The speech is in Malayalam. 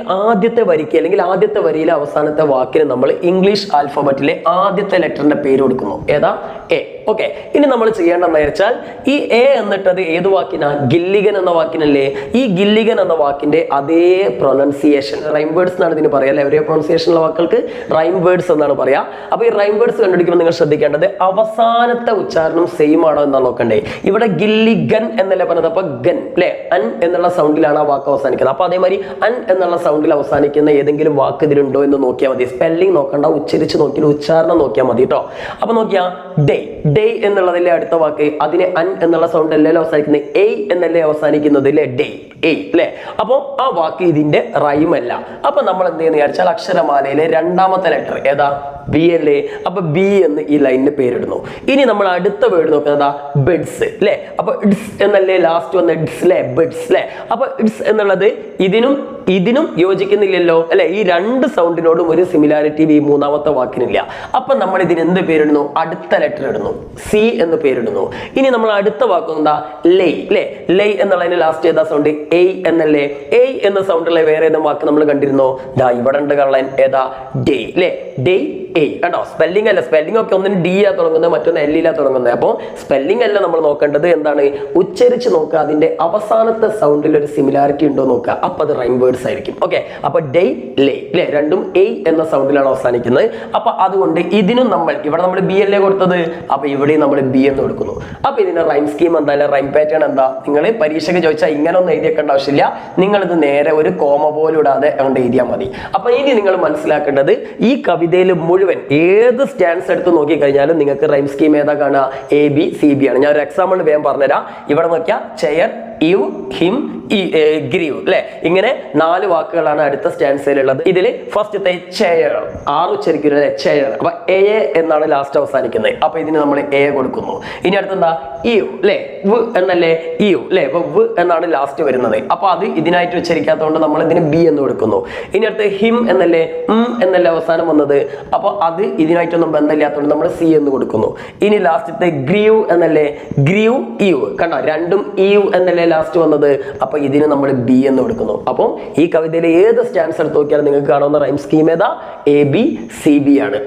ആദ്യത്തെ വരിക്ക് അല്ലെങ്കിൽ ആദ്യത്തെ വരിയിലെ അവസാനത്തെ വാക്കിന് നമ്മൾ ഇംഗ്ലീഷ് ആൽഫബറ്റിലെ ആദ്യത്തെ ലെറ്ററിന്റെ പേര് കൊടുക്കുന്നു. ഏതാ? എ ഓക്കെ ഇനി നമ്മൾ ചെയ്യേണ്ടതെന്ന് വെച്ചാൽ ഈ എ എന്നിട്ടത് ഏത് വാക്കിനാ? ഗില്ലിഗൻ എന്ന വാക്കിനല്ലേ? ഈ ഗില്ലിഗൻ എന്ന വാക്കിന്റെ അതേ പ്രൊനൗൺസിയേഷൻ റൈം വേർഡ്സ് എന്നാണ് ഇതിന് പറയുക അല്ലെ? ഒരേ പ്രൊനൗൺസിയേഷൻ ഉള്ള വാക്കുകൾക്ക് റൈം വേർഡ്സ് എന്നാണ് പറയാ. അപ്പൊ ഈ റൈം വേർഡ്സ് കണ്ടുപിടിക്കുമ്പോൾ നിങ്ങൾ ശ്രദ്ധിക്കേണ്ടത് അവസാനത്തെ ഉച്ചാരണം സെയിം ആണോ എന്നാണ് നോക്കണ്ടേ. ഇവിടെ ഗില്ലിഗൻ എന്നല്ലേ പറഞ്ഞത്? അപ്പൊ ഗൻ അല്ലെ അൻ എന്നുള്ള സൗണ്ടിലാണ് ആ വാക്ക് അവസാനിക്കുന്നത്. അപ്പൊ അതേമാതിരി അൻ എന്നുള്ള സൗണ്ടിൽ അവസാനിക്കുന്ന ഏതെങ്കിലും വാക്ക് ഇതിലുണ്ടോ എന്ന് നോക്കിയാൽ മതി. സ്പെല്ലിംഗ് നോക്കണ്ട ഉച്ചരിച്ച് നോക്കിയാൽ ഉച്ചാരണം നോക്കിയാൽ മതി കേട്ടോ അപ്പൊ നോക്കിയാ ഡേ ഡേ എന്നുള്ളതല്ലേ അടുത്ത വാക്ക് അതിനെ അൻ എന്നുള്ള സൗണ്ട് അല്ലല്ലോ അവസാനിക്കുന്നത്? എയ് എന്നല്ലേ അവസാനിക്കുന്നത് അല്ലേ? ഡേ എയ് അല്ലേ? അപ്പോൾ ആ വാക്ക് ഇതിന്റെ അല്ല. അപ്പൊ നമ്മൾ എന്ത് ചെയ്യുന്ന വിചാരിച്ചാൽ അക്ഷരമാലയിലെ രണ്ടാമത്തെ ലെറ്റർ ഏതാ? ബി അല്ലേ? അപ്പൊ ബി എന്ന് ഈ ലൈനിന് പേരിടുന്നു. ഇനി നമ്മൾ അടുത്ത വേർഡ് നോക്കുന്നത് ബെഡ്സ് അല്ലേ? അപ്പൊ ഇഡ്സ് എന്നല്ലേ ലാസ്റ്റ് വന്ന ഇഡ്സ് അല്ലേ? ബെഡ്സ് അല്ലേ? അപ്പൊ ഇഡ്സ് എന്നുള്ളത് ഇതിനും ഇതിനും യോജിക്കുന്നില്ലല്ലോ. അല്ലെ ഈ രണ്ട് സൗണ്ടിനോടും ഒരു സിമിലാരിറ്റി ഈ മൂന്നാമത്തെ വാക്കിനില്ല. അപ്പൊ നമ്മൾ ഇതിന് എന്ത് പേരിടുന്നു? അടുത്ത ലെറ്റർ ഇടുന്നു. സി എന്ന് പേരിടുന്നു. ഇനി നമ്മൾ അടുത്ത വാക്ക് എന്താ? ലെയ് അല്ലെ ലെയ് എന്നുള്ളതിന് ലാസ്റ്റ് ഏതാ സൗണ്ട് എയ് എന്നല്ലേ? എയ് എന്ന സൗണ്ടുള്ള വേറെ ഏതെങ്കിലും വാക്ക് നമ്മൾ കണ്ടിരുന്നോ? ദാ ഇവിടെ ഉണ്ട് കള്ളൻ. ഏതാ? ഡേ അല്ലെ ഡേ എയ് കേട്ടോ സ്പെല്ലിംഗ് അല്ല. സ്പെല്ലിംഗ് ഒക്കെ ഒന്നിന് ഡി ആ തുടങ്ങുന്നത് മറ്റൊന്ന് എൽ ഇല്ല തുടങ്ങുന്നത്. അപ്പോൾ സ്പെല്ലിംഗ് അല്ല നമ്മൾ നോക്കേണ്ടത് എന്താണ്? ഉച്ചരിച്ച് നോക്കുക. അതിന്റെ അവസാനത്തെ സൗണ്ടിൽ ഒരു സിമിലാരിറ്റി ഉണ്ടോ നോക്കുക. അപ്പോൾ അത് റൈം വേർഡ്സ് ആയിരിക്കും. ഓക്കെ അപ്പോൾ ഡേ ലേ അല്ലേ രണ്ടും എ എന്ന സൗണ്ടിലാണ് അവസാനിക്കുന്നത്. അപ്പോൾ അതുകൊണ്ട് ഇതിനും നമ്മൾ ഇവിടെ നമ്മൾ ബി അല്ലേ കൊടുത്തത്? അപ്പോൾ ഇവിടെയും നമ്മൾ ബി എന്ന് കൊടുക്കുന്നു. അപ്പോൾ ഇതിന്റെ റൈം സ്കീം എന്താ? അല്ലെ? റൈം പാറ്റേൺ എന്താ? നിങ്ങൾ പരീക്ഷയ്ക്ക് ചോദിച്ചാൽ ഇങ്ങനെ ഒന്നും എഴുതിയേക്കേണ്ട ആവശ്യമില്ല. നിങ്ങൾ ഇത് നേരെ ഒരു കോമ പോലും ഇടാതെ അങ്ങോട്ട് എഴുതിയാൽ മതി. അപ്പോൾ ഇനി നിങ്ങൾ മനസ്സിലാക്കേണ്ടത് ഈ കവിതയിൽ മുഴുവൻ ഏത് സ്റ്റാൻസ് എടുത്ത് നോക്കി കഴിഞ്ഞാലും നിങ്ങൾക്ക് റൈം സ്കീം ഏതാ കാണുക? എ ബി സി ബി ആണ്. ഞാൻ ഒരു എക്സാമ്പിൾ വേഗം പറഞ്ഞുതരാം. ഇവിടെ നോക്കിയാൽ ചെയർ യു ഹിം ഗ്രീവ് അല്ലെ ഇങ്ങനെ നാല് വാക്കുകളാണ് അടുത്ത സ്റ്റാൻസയിലുള്ളത് ഇതിൽ ഫസ്റ്റത്തെ ചെയർ ചെയർ അപ്പൊ എ എന്നാണ് ലാസ്റ്റ് അവസാനിക്കുന്നത്. അപ്പൊ ഇതിന് നമ്മൾ എ കൊടുക്കുന്നു. ഇനി അടുത്തെന്താ? ഇയു അല്ലെ വ് എന്നല്ലേ? ഇയു അല്ലെ അപ്പൊ വ് എന്നാണ് ലാസ്റ്റ് വരുന്നത്. അപ്പൊ അത് ഇതിനായിട്ട് ഉച്ചരിക്കാത്തതുകൊണ്ട് നമ്മൾ ഇതിന് ബി എന്ന് കൊടുക്കുന്നു. ഇനി അടുത്ത് ഹിം എന്നല്ലേ? ഉം എന്നല്ലേ അവസാനം വന്നത്? അപ്പൊ അത് ഇതിനായിട്ടൊന്നും ബന്ധമില്ലാത്തതുകൊണ്ട് നമ്മൾ സി എന്ന് കൊടുക്കുന്നു. ഇനി ലാസ്റ്റത്തെ ഗ്രീവ് എന്നല്ലേ? ഗ്രീവ് ഇയു കണ്ടോ? രണ്ടും ഇയു എന്നല്ലേ ലാസ്റ്റ് വന്നത്. അപ്പൊ ഇതിന് നമ്മൾ ബി എന്ന് കൊടുക്കുന്നു. അപ്പം ഈ കവിതയിലെ ഏത് സ്റ്റാൻസ് എടുത്ത് നോക്കിയാലും നിങ്ങൾക്ക് കാണാവുന്ന റൈം സ്കീം ഏതാ? എ ബി സി ബി ആണ്.